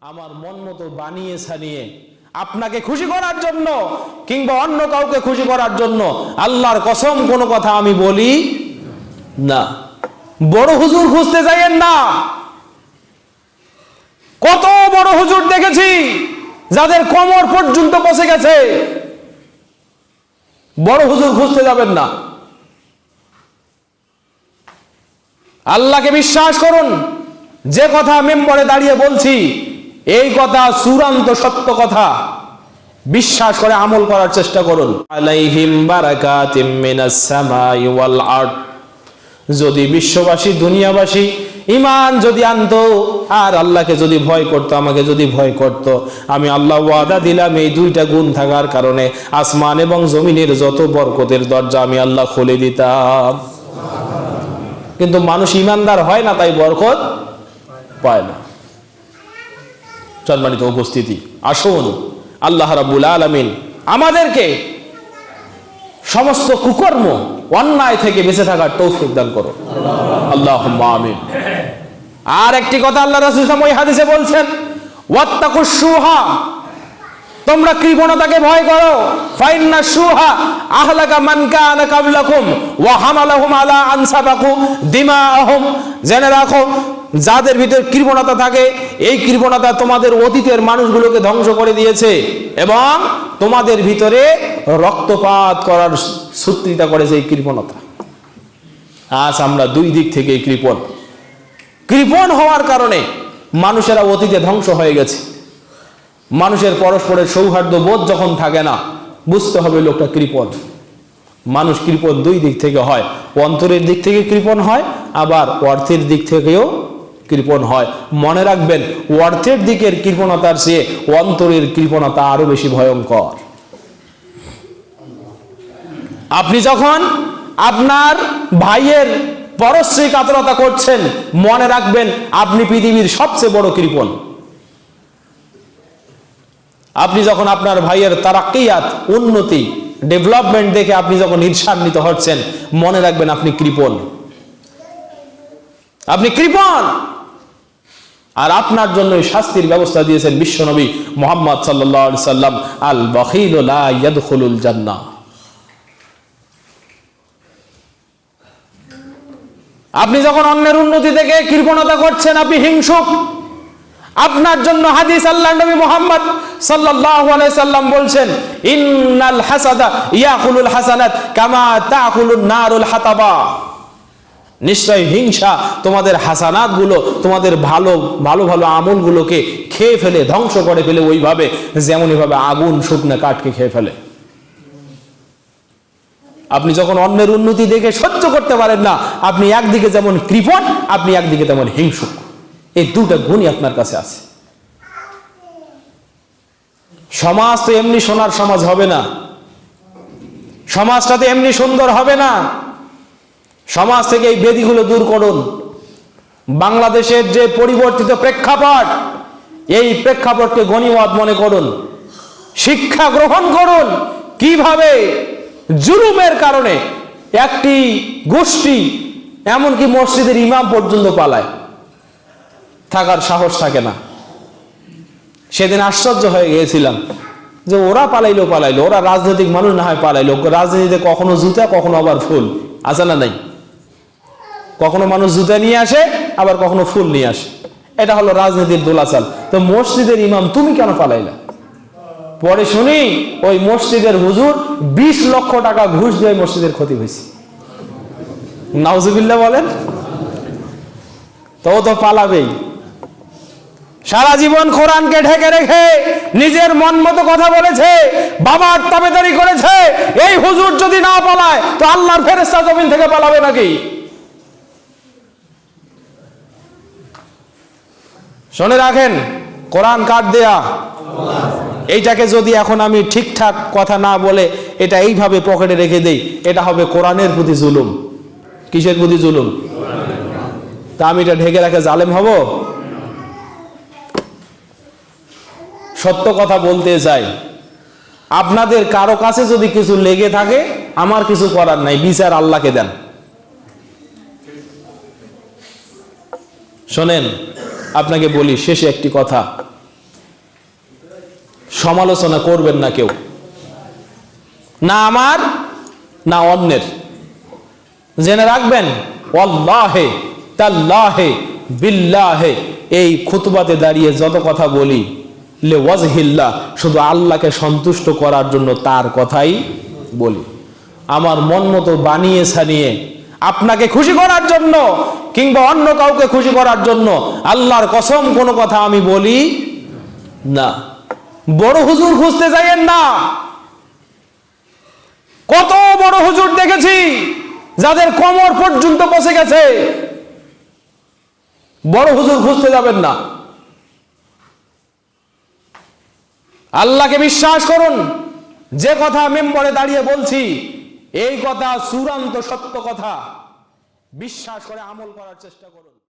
আমার মন মতো বানিয়ে সানিয়ে আপনাকে খুশি করার জন্য কিংবা অন্য কাউকে খুশি করার জন্য আল্লাহর কসম কোনো কথা আমি বলি না। বড় হুজুর খুঁজতে যাইয়েন না। কত বড় হুজুর দেখেছি যাদের কোমর পর্যন্ত বসে গেছে। বড় হুজুর খুঁজতে যাবেন না। আল্লাহকে বিশ্বাস করুন। যে কথা মেম্বরে দাঁড়িয়ে বলছি এই কথা চূড়ান্ত সত্য কথা। বিশ্বাস করে আমল করার চেষ্টা করুন। আলাইহিম বারাকাতিম মিনাস সামাই ওয়াল আরদ। যদি বিশ্ববাসী দুনিয়াবাসী ইমান যদি আনতো আর আল্লাহকে যদি ভয় করতো আমাকে যদি ভয় করত আমি আল্লাহ ওয়াদা দিলাম এই দুইটা গুণ থাকার কারণে আসমান এবং জমিনের যত বরকতের দরজা আমি আল্লাহ খুলে দিতাম। কিন্তু মানুষ ইমানদার হয় না তাই বরকত? পায় না। সম্মানিত উপস্থিতি, আসুন আল্লাহ রাব্বুল আলামিন আমাদেরকে সমস্ত কুকর্ম অন্যায় থেকে বেঁচে থাকার তৌফিক দান করো আল্লাহ আমিন। আর একটি কথা আল্লাহ রাসূল ওই হাদিসে বলছেন সুহা তোমরা কৃপণতাকে ভয় করো। ফাইন্না সুহা আহলাকা মান কানা কাবলাকুম ওয়া হামালাহুম আলা জেনে রাখো যাদের ভিতর কৃপণতা থাকে, এই কৃপণতা তোমাদের অতীতের মানুষগুলোকে ধ্বংস করে দিয়েছে এবং তোমাদের ভিতরে রক্তপাত করার সূত্রিতা করেছে এই কৃপণতা। আজ আমরা দুই দিক থেকে কৃপণ। কৃপণ হওয়ার কারণে মানুষেরা অতীতে ধ্বংস হয়ে গেছে। মানুষের পরস্পরের সৌহার্দ্য বোধ যখন থাকে না, বুঝতে হবে লোকটা কৃপণ। মানুষ কৃপণ দুই দিক থেকে হয়। অন্তরের দিক থেকে কৃপণ হয়, আবার অর্থের দিক থেকেও কৃপণ হয়। মনে রাখবেন, অর্থের দিকের কৃপণতার চেয়ে অন্তরের কৃপণতা আরও বেশি ভয়ঙ্কর। আপনি যখন আপনার ভাইয়ের পরশ্রী কাতরতা করছেন, মনে রাখবেন, আপনি পৃথিবীর সবচেয়ে বড় কৃপণ। আপনি যখন আপনার ভাইয়ের তারাক্কিয়াত, উন্নতি, ডেভেলপমেন্ট দেখে আপনি যখন ঈর্ষান্বিত হচ্ছেন, মনে রাখবেন আপনি কৃপণ। আপনি কৃপণ! আর আপনার জন্য শাস্তির ব্যবস্থা দিয়েছেন বিশ্বনবী মোহাম্মদ সাল্লাম আল বখিল ইয়াদখুলুল জান্নাহ আপনি যখন অন্যের উন্নতি থেকে কৃপণতা করছেন, আপনি হিংসুক। আপনার জন্য হাদিস আল্লাহ নবী মোহাম্মদ সাল্লাল্লাহু সাল্লাম বলছেন, ইন্নাল হাসাদা ইয়াকুলুল হাসানাত কামা তাকুলুন নারুল হাতাবা। নিশ্চয় হিংসা তোমাদের হাসানাতগুলো তোমাদের ভালো ভালো ভালো আমলগুলোকে খেয়ে ফেলে, ধ্বংস করে ফেলে ওইভাবে যেমনই ভাবে আগুন শুকনো কাঠকে খেয়ে ফেলে। আপনি যখন অন্যের উন্নতি দেখে সহ্য করতে পারেন না, আপনি একদিকে যেমন কৃপণ, আপনি একদিকে তেমন হিংসুক। এই দুটা গুণই আপনার কাছে আছে। সমাজ তো এমনি সোনার সমাজ হবে না। সমাজটা তো এমনি সুন্দর হবে না। সমাজ থেকে এই বেদিগুলো দূর করুন। বাংলাদেশের যে পরিবর্তিত প্রেক্ষাপট, এই প্রেক্ষাপটকে গণিমত মনে করুন। শিক্ষা গ্রহণ করুন। কীভাবে? জুলুমের কারণে একটি গোষ্ঠী, এমনকি মসজিদের ইমাম পর্যন্ত পালায়। থাকার সাহস থাকে না। সেদিন আশ্চর্য হয়ে গিয়েছিলাম যে ওরা পালাইলো পালাইলো। ওরা রাজনৈতিক মানুষ না হয় পালাইলো। রাজনীতিতে কখনো জুতা, কখনো আবার ফুল। আছে না নাই? কখনো মানুষ জুতা নিয়ে আসে, আবার কখনো ফুল নিয়ে আসে। এটা হলো রাজনীতির দোলাচাল। তো মসজিদের ইমাম তুমি কেন পালাইলা পরে শুনি ওই মসজিদের হুজুর বিশ লক্ষ টাকা ঘুষ দিয়ে মসজিদের ক্ষতি হয়েছে। নাউজুবিল্লাহ বলেন। তো তো পালাবেই। সারা জীবন কোরআনকে ঢেকে রেখে নিজের মন মতো কথা বলেছে, বাবার তাবেদারি করেছে, এই হুজুর যদি না পালায়, তো আল্লাহর ফেরেস্তা জমিন থেকে পালাবে নাকি? শুনে রাখেন, কোরআন কাট দেয়া? এইটাকে যদি এখন আমি ঠিকঠাক কথা না বলে এটা এইভাবে পকেটে রেখে দেই, এটা হবে কোরআনের প্রতি জুলুম। কিসের প্রতি জুলুম? তা আমি এটা ঢেকে রাখে জালেম হব? সত্য কথা বলতে চাই আপনাদের কারও কাছে যদি কিছু লেগে থাকে, আমার কিছু করার নাই, বিচার আল্লাহকে দেন। শোনেন আপনাকে বলি, শেষে একটি কথা। সমালোচনা করবেন না কেউ। না আমার, না অন্যের। জেনে রাখবেন বিল্লাহে, এই খুতবাতে দাঁড়িয়ে যত কথা বলি লে ওয়াজহিল্লা শুধু আল্লাহকে সন্তুষ্ট করার জন্য তার কথাই বলি। আমার মন মতো বানিয়ে সানিয়ে আপনাকে খুশি করার জন্য কিংবা অন্য কাউকে খুশি করার জন্য আল্লাহর কসম কোনো কথা আমি বলি না। বড় হুজুর খুঁজতে যাইয়েন না। কত বড় হুজুর দেখেছি যাদের কোমর পর্যন্ত বসে গেছে। বড় হুজুর খুঁজতে যাবেন না। আল্লাহকে বিশ্বাস করুন, যে কথা মেম্বরে দাঁড়িয়ে বলছি, এই কথা চূড়ান্ত সত্য কথা। বিশ্বাস করে আমল করার চেষ্টা করুন।